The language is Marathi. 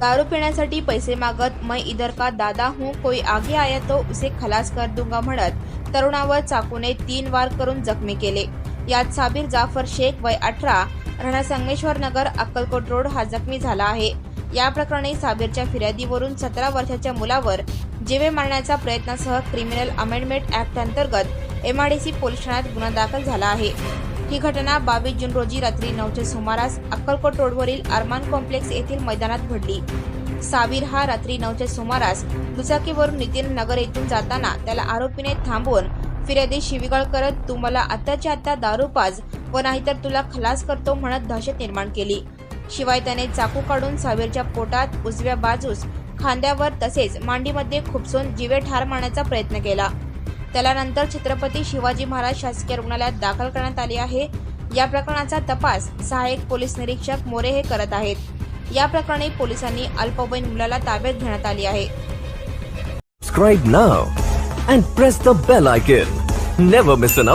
दारू पिण्यासाठी पैसे मागत मैं इधर का दादा हूँ कोई आगे आया तो उसे खलास कर दूंगा म्हणत तरुणावर चाकूने तीन वार करून जखमी केले. यात साबीर जाफर शेख वय अठरा राणा संगमेश्वर नगर अक्कलकोट रोड हा जखमी झाला आहे. या प्रकरणी साबीरच्या फिर्यादीवरून सतरा वर्षाच्या मुलावर जीवे मारण्याचा प्रयत्नासह क्रिमिनल अमेंडमेंट ऍक्ट अंतर्गत एमआरडीसी पोलीस ठाण्यात गुन्हा दाखल झाला आहे. ही घटना बावीस जून रोजी रात्री नऊच्या सुमारास अक्कलकोट रोडवरील अरमान कॉम्प्लेक्स येथील मैदानात घडली. सावीर हा रात्री नऊच्या सुमारास दुचाकीवरून नितीन नगर येथून जाताना त्याला आरोपीने थांबवून फिर्यादी शिवीगाळ करत तू मला आत्ताच्या आत्ता दारूपाज व नाहीतर तुला खलास करतो म्हणत दहशत निर्माण केली. शिवाय त्याने चाकू काढून सावीरच्या पोटात उजव्या बाजूस खांद्यावर तसेच मांडीमध्ये खुपसून जीवे ठार मारण्याचा प्रयत्न केला. त्याला नंतर छत्रपती शिवाजी महाराज शासकीय रुग्णालयात दाखल करण्यात आले आहे. या प्रकरणाचा तपास सहाय्यक पोलीस निरीक्षक मोरे हे करत आहेत. या प्रकरणी पोलिसांनी अल्पवयीन मुलाला ताब्यात घेण्यात आली आहे. Subscribe now and press the bell icon never miss an.